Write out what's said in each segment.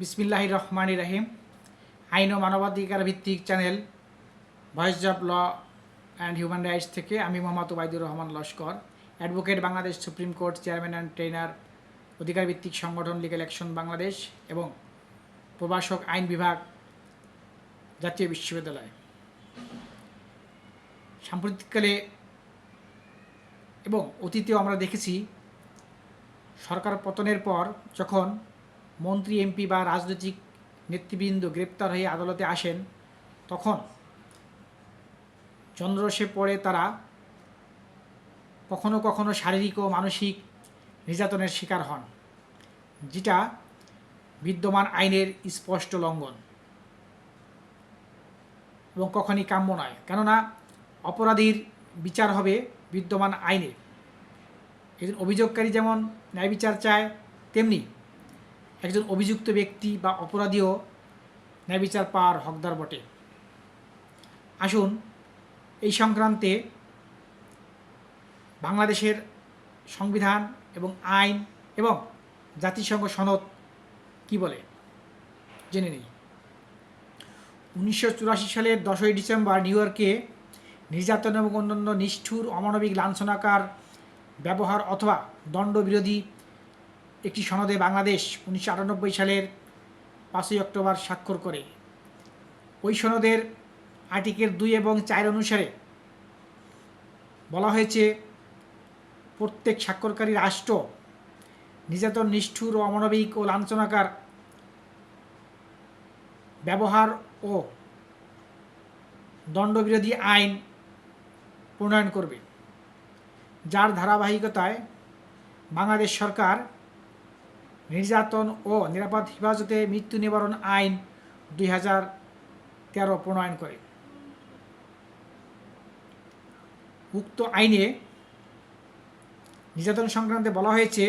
বিসমিল্লাহ রহমান রাহিম। আইন ও মানবাধিকার ভিত্তিক channel voice of law and human rights থেকে আমি Mohammad Obaidur Rahman Laskar, advocate Bangladesh supreme court chairman and trainer অধিকার ভিত্তিক সংগঠন লিগেল অ্যাকশন বাংলাদেশ এবং প্রভাষক আইন বিভাগ জাতীয় বিশ্ববিদ্যালয়। সাম্প্রতিককালে এবং অতীতেও আমরা দেখেছি সরকার পতনের পর যখন মন্ত্রী, এমপি বা রাজনৈতিক নেতৃবৃন্দ গ্রেপ্তার হয়ে আদালতে আসেন, তখন চন্দ্রসে পড়ে তারা কখনো কখনো শারীরিক ও মানসিক নির্যাতনের শিকার হন, যেটা বিদ্যমান আইনের স্পষ্ট লঙ্ঘন এবং কখনই কাম্য নয়। কেননা অপরাধীর বিচার হবে বিদ্যমান আইনে। এদের অভিযোগকারী যেমন ন্যায় বিচার চায়, তেমনি একজন অভিযুক্ত ব্যক্তি বা অপরাধীও ন্যায়বিচার পাওয়ার হকদার বটে। আসুন, এই সংক্রান্তে বাংলাদেশের সংবিধান এবং আইন এবং জাতিসংঘ সনদ কি বলে? জেনে নেই। উনিশশো সালের দশই ডিসেম্বর নিউ ইয়র্কে নির্যাতন এবং অন্যান্য নিষ্ঠুর, অমানবিক, লাঞ্ছনাকার ব্যবহার অথবা দণ্ডবিরোধী একটি সনদে বাংলাদেশ উনিশশো আটানব্বই সালের পাঁচই অক্টোবর স্বাক্ষর করে। ওই সনদের আর্টিকেল দুই এবং চার অনুসারে বলা হয়েছে, প্রত্যেক স্বাক্ষরকারী রাষ্ট্র নির্যাতন, নিষ্ঠুর ও অমানবিক ও লাঞ্ছনাকার ব্যবহার ও দণ্ডবিরোধী আইন প্রণয়ন করবে। যার ধারাবাহিকতায় বাংলাদেশ সরকার নির্যাতন ও নিরাপদ হেফাজতে মৃত্যু নিবারণ আইন দুই হাজার তেরো প্রণয়ন করে। উক্ত আইনে নির্যাতন সংক্রান্তে বলা হয়েছে,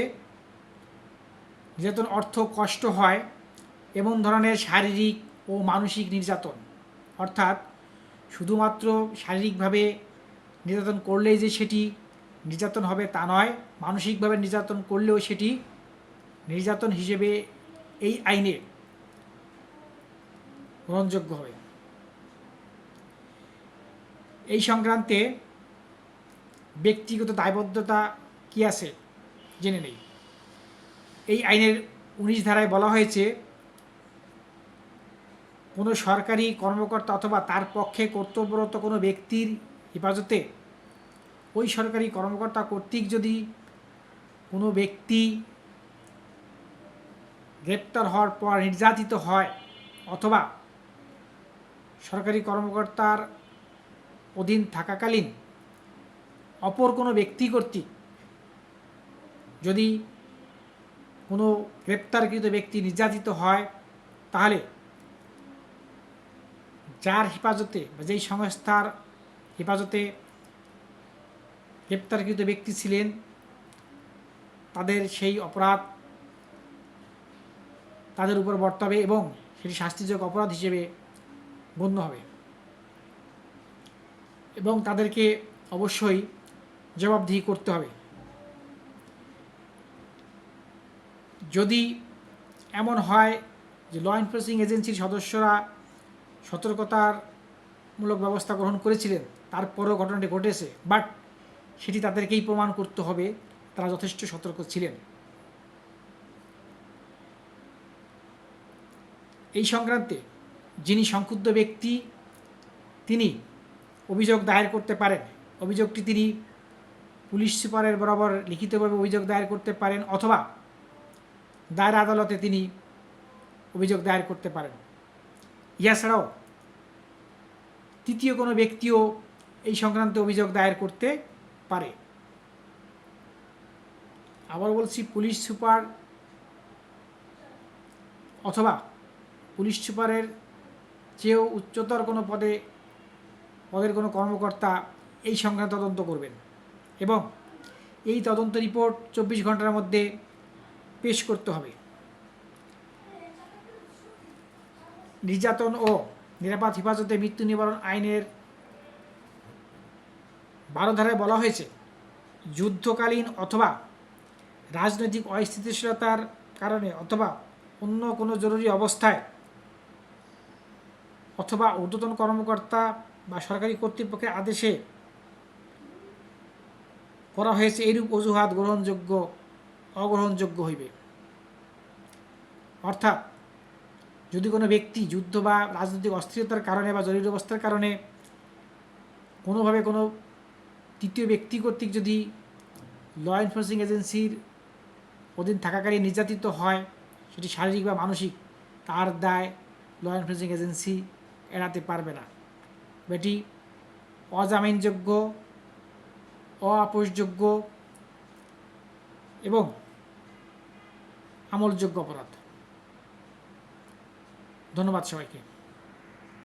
নির্যাতন অর্থ কষ্ট হয় এমন ধরনের শারীরিক ও মানসিক নির্যাতন। অর্থাৎ শুধুমাত্র শারীরিকভাবে নির্যাতন করলেই যে সেটি নির্যাতন হবে তা নয়, মানসিকভাবে নির্যাতন করলেও সেটি নির্যাতন হিসেবে এই আইনে গ্রহণযোগ্য হবে। এই সংক্রান্তে ব্যক্তিগত দায়বদ্ধতা কি আছে জেনে নেই। এই আইনের উনিশ ধারায় বলা হয়েছে, কোনো সরকারি কর্মকর্তা অথবা তার পক্ষে কর্তব্যরত কোনো ব্যক্তির হেফাজতে ওই সরকারি কর্মকর্তা কর্তৃক যদি কোনো ব্যক্তি গ্রেপ্তার হওয়ার পর নির্যাতিত হয় অথবা সরকারি কর্মকর্তার অধীন থাকাকালীন অপর কোনো ব্যক্তি কর্তৃক যদি কোনো গ্রেপ্তারকৃত ব্যক্তি নির্যাতিত হয়, তাহলে যার হেফাজতে বা যেই সংস্থার হেফাজতে গ্রেপ্তারকৃত ব্যক্তি ছিলেন, তাদের সেই অপরাধ তাদের উপর বর্তাবে এবং সেটি শাস্তিযোগ্য অপরাধ হিসেবে গণ্য হবে। এবং তাদেরকে অবশ্যই জবাবদিহি করতে হবে। যদি এমন হয় যে ল এনফোর্সিং এজেন্সির সদস্যরা সতর্কতার মূলক ব্যবস্থা গ্রহণ করেছিলেন, তারপরেও ঘটনাটি ঘটেছে বাট সেটি তাদেরকেই প্রমাণ করতে হবে, তারা যথেষ্ট সতর্ক ছিলেন। এই সংক্রান্তে যিনি সংক্ষুব্ধ ব্যক্তি, তিনি অভিযোগ দায়ের করতে পারেন। অভিযোগটি তিনি পুলিশ সুপারের বরাবর লিখিতভাবে অভিযোগ দায়ের করতে পারেন অথবা দায়ের আদালতে তিনি অভিযোগ দায়ের করতে পারেন। ইহা ছাড়াও তৃতীয় কোনো ব্যক্তিও এই সংক্রান্ত অভিযোগ দায়ের করতে পারে। আবার বলছি, পুলিশ সুপার অথবা পুলিশ সুপারের চেয়েও উচ্চতর কোনো পদে, পদের কোনো কর্মকর্তা এই সংক্রান্ত তদন্ত করবেন এবং এই তদন্ত রিপোর্ট চব্বিশ ঘণ্টার মধ্যে পেশ করতে হবে। নির্যাতন ও নিরাপদ হেফাজতে মৃত্যু নিবারণ আইনের বারো ধারায় বলা হয়েছে, যুদ্ধকালীন অথবা রাজনৈতিক অস্থিতিশীলতার কারণে অথবা অন্য কোনো জরুরি অবস্থায় অথবা ঊর্ধ্বতন কর্মকর্তা বা সরকারি কর্তৃপক্ষের আদেশে করা হয়েছে এইরূপ অজুহাত গ্রহণযোগ্য, অগ্রহণযোগ্য হইবে। অর্থাৎ, যদি কোনো ব্যক্তি যুদ্ধ বা রাজনৈতিক অস্থিরতার কারণে বা জরুরি অবস্থার কারণে কোনোভাবে কোনো তৃতীয় ব্যক্তি কর্তৃক যদি ল এনফোর্সিং এজেন্সির অধীন থাকাকারী নির্যাতিত হয়, সেটি শারীরিক বা মানসিক, তার দায় ল এনফোর্সিং এজেন্সি এড়াতে পারবে না। বেটি অজামিনযোগ্য অআপসযোগ্য এবং আমলযোগ্য অপরাধ। ধন্যবাদ সবাইকে।